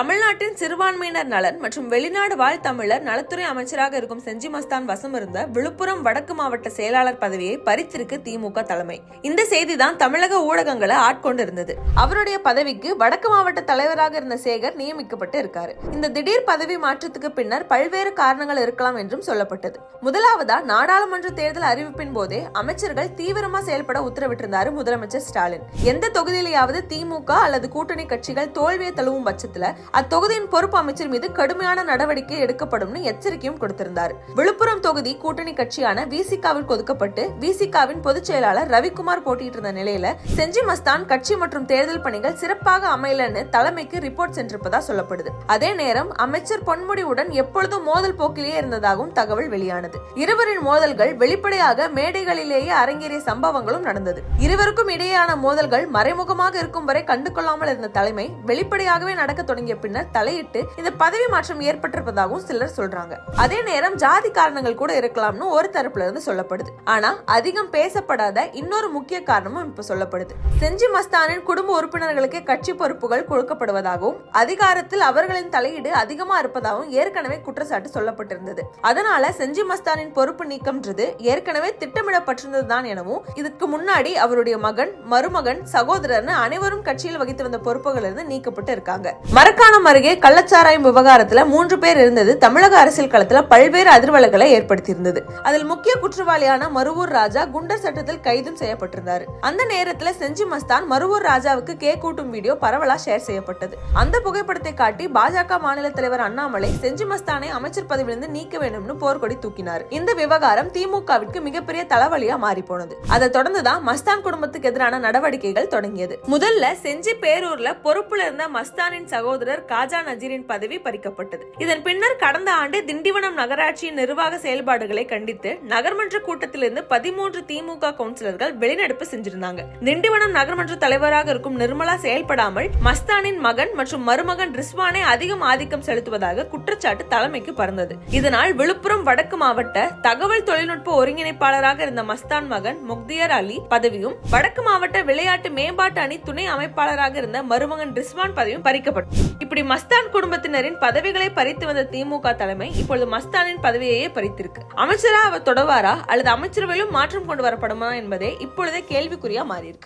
தமிழ்நாட்டின் சிறுபான்மையினர் நலன் மற்றும் வெளிநாடு வாழ் தமிழர் நலத்துறை அமைச்சராக இருக்கும் செஞ்சி மஸ்தான் வசம் இருந்த விழுப்புரம் வடக்கு மாவட்ட செயலாளர் பதவியை பறித்திருக்கு திமுக தலைமை. இந்த செய்திதான் தமிழக ஊடகங்களை ஆட்கொண்டிருந்தது. அவருடைய பதவிக்கு வடக்கு மாவட்ட தலைவராக இருந்த சேகர் நியமிக்கப்பட்டு இருக்காரு. இந்த திடீர் பதவி மாற்றத்துக்கு பின்னர் பல்வேறு காரணங்கள் இருக்கலாம் என்றும் சொல்லப்பட்டது. முதலாவதா நாடாளுமன்ற தேர்தல் அறிவிப்பின் போதே அமைச்சர்கள் தீவிரமா செயல்பட உத்தரவிட்டிருந்தாரு முதலமைச்சர் ஸ்டாலின். எந்த தொகுதியிலேயாவது திமுக அல்லது கூட்டணி கட்சிகள் தோல்வியை தழுவும் பட்சத்துல அத்தொகுதியின் பொறுப்பு அமைச்சர் மீது கடுமையான நடவடிக்கை எடுக்கப்படும் எச்சரிக்கையும் கொடுத்திருந்தார். விழுப்புரம் தொகுதி கூட்டணி கட்சியான விசிகாவிற்கு ஒதுக்கப்பட்டு விசிகாவின் பொதுச் செயலாளர் ரவிக்குமார் போட்டியிட்டு இருந்த நிலையில செஞ்சி மஸ்தான் கட்சி மற்றும் தேர்தல் பணிகள் சிறப்பாக அமையலன்னு தலைமைக்கு ரிப்போர்ட் சென்றிருப்பதா சொல்லப்படுது. அதே நேரம் அமைச்சர் பொன்முடியுடன் எப்பொழுதும் மோதல் போக்கிலேயே இருந்ததாகவும் தகவல் வெளியானது. இருவரின் மோதல்கள் வெளிப்படையாக மேடைகளிலேயே அரங்கேறிய சம்பவங்களும் நடந்தது. இருவருக்கும் இடையேயான மோதல்கள் மறைமுகமாக இருக்கும் வரை கண்டு கொள்ளாமல் இருந்த தலைமை வெளிப்படையாகவே நடக்க தொடங்கிய பின்னர் தலையிட்டு இந்த பதவி மாற்றம் ஏற்பட்டிருப்பதாகவும் சிலர் சொல்றாங்க. அதே நேரம் ஜாதி காரணங்கள் கூட இருக்கலாம்னு ஒரு தரப்புல இருந்து சொல்லப்படுது. ஆனா அதிகம் பேசப்படாத இன்னொரு முக்கிய காரணமும் இப்ப சொல்லப்படுது. செஞ்சி மஸ்தானின் குடும்ப உறுப்பினர்களுக்கு கட்சி பொறுப்புகள் கொடுக்கப்படுவதாகவும் அதிகாரத்தில் அவர்களின் தலையீடு அதிகமா இருப்பதாகவும் ஏற்கனவே குற்றச்சாட்டு சொல்லப்பட்டிருந்தது. அதனால செஞ்சி மஸ்தானின் பொறுப்பு நீக்கம்ன்றது ஏற்கனவே திட்டமிடப்பட்டிருந்ததுதான் எனவும் இதுக்கு முன்னாடி அவருடைய மகன் மருமகன் சகோதரர்னு அனைவரும் கட்சியில் வகித்து வந்த பொறுப்புகள் இருந்து நீக்கப்பட்டு இருக்காங்க. மரக்காணம் அருகே கள்ளச்சாராயம் விவகாரத்துல மூன்று பேர் இருந்தது. தமிழக அரசியல் களத்துல பல்வேறு அதிர்வலைகளை ஏற்படுத்தியிருந்தது. அதில் முக்கிய குற்றவாளியான மருவூர் ராஜா குண்டர் சட்டத்தில் கைதும் செய்யப்பட்டிருந்தார். அந்த நேரத்துல செஞ்சி மஸ்தான் மருவூர் ராஜாவுக்கு கேக் கூட்டும் வீடியோ பரவலா ஷேர் செய்யப்பட்டது. அந்த புகைப்படத்தை காட்டி பாஜக மாநில தலைவர் அண்ணாமலை செஞ்சி மஸ்தானை அமைச்சர் பதவியிலிருந்து நீக்க வேண்டும்னு போர்க்கொடி தூக்கினார். இந்த விவகாரம் திமுகவிற்கு மிகப்பெரிய தலைவலியா மாறி போனது அதை தொடர்ந்துதான் மஸ்தான் குடும்பத்துக்கு எதிரான நடவடிக்கைகள் தொடங்கியது. முதல்ல செஞ்சி பேரூர்ல பொறுப்புல இருந்த மஸ்தானின் சகோதரர் காஜா நஜீரின் பதவி பறிக்கப்பட்டது. இதன் பின்னர் கடந்த ஆண்டு திண்டிவனம் நகராட்சியின் நிர்வாக செயல்பாடுகளை கண்டித்து நகர்மன்ற கூட்டத்திலிருந்து பதிமூன்று திமுக கவுன்சிலர்கள் வெளிநடப்பு செஞ்சிருந்தாங்க. திண்டிவனம் நகர்மன்ற தலைவராக இருக்கும் நிர்மலா செயல்படாமல் மஸ்தானின் மகன் மற்றும் மருமகன் ரிஸ்வானை அதிகம் ஆதிக்கம் செலுத்துவதாக குற்றச்சாட்டு தலைமைக்கு பறந்தது. இதனால் விழுப்புரம் வடக்கு மாவட்ட தகவல் தொழில்நுட்ப ஒருங்கிணைப்பாளராக இருந்த மஸ்தான் மகன் முக்தியர் அலி பதவியும் வடக்கு மாவட்ட விளையாட்டு மேம்பாட்டு அணி துணை அமைப்பாளராக இருந்த மருமகன் ரிஸ்வான் பதவியும் பறிக்கப்பட்டது. இப்படி மஸ்தான் குடும்பத்தினரின் பதவிகளை பறித்து வந்த திமுக தலைமை இப்பொழுது மஸ்தானின் பதவியையே பறித்திருக்கு. அமைச்சரா அவர் தொடவாரா அல்லது அமைச்சரவையிலும் மாற்றம் கொண்டு வரப்படுமா என்பதே இப்பொழுதே கேள்விக்குறியா மாறியிருக்கு.